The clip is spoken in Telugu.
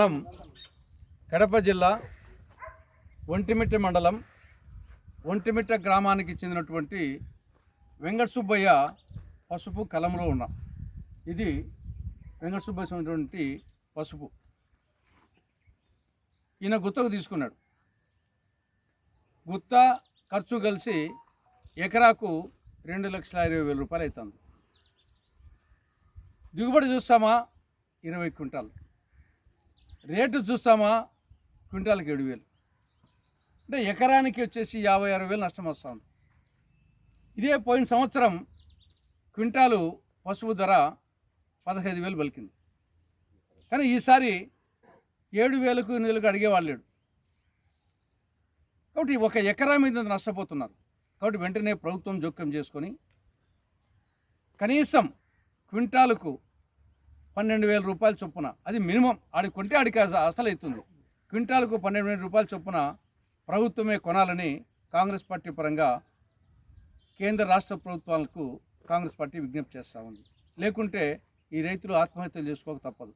మనం కడప జిల్లా ఒంటిమిట్ట మండలం ఒంటిమిట్ట గ్రామానికి చెందినటువంటి వెంకట సుబ్బయ్య పసుపు కలంలో ఉన్నాం. ఇది వెంకట సుబ్బయ్య పసుపు. ఈయన గుత్తకు తీసుకున్నాడు. గుత్త ఖర్చు కలిసి ఎకరాకు రెండు లక్షల ఇరవై వేల రూపాయలు అవుతుంది. దిగుబడి చూస్తామా? ఇరవై క్వింటాలు. రేటు చూస్తామా? క్వింటాల్కి ఏడు వేలు. అంటే ఎకరానికి వచ్చేసి యాభై ఆరు వేలు నష్టం వస్తుంది. ఇదే పోయిన సంవత్సరం క్వింటాలు పసుపు ధర పదహైదు వేలు పలికింది. కానీ ఈసారి ఏడు వేలకు ఎనిమిదిలకు అడిగేవాళ్ళు లేడు. కాబట్టి ఒక ఎకరా మీద నష్టపోతున్నారు. కాబట్టి వెంటనే ప్రభుత్వం జోక్యం చేసుకొని కనీసం క్వింటాలకు పన్నెండు వేల రూపాయల చొప్పున. అది మినిమం. ఆడి కొంటే ఆడికి అసలు అవుతుంది క్వింటాలకు పన్నెండు వేల రూపాయల చొప్పున ప్రభుత్వమే కొనాలని కాంగ్రెస్ పార్టీ పరంగా కేంద్ర రాష్ట్ర ప్రభుత్వాలకు కాంగ్రెస్ పార్టీ విజ్ఞప్తి చేస్తూ ఉంది. లేకుంటే ఈ రైతులు ఆత్మహత్యలు చేసుకోక తప్పదు.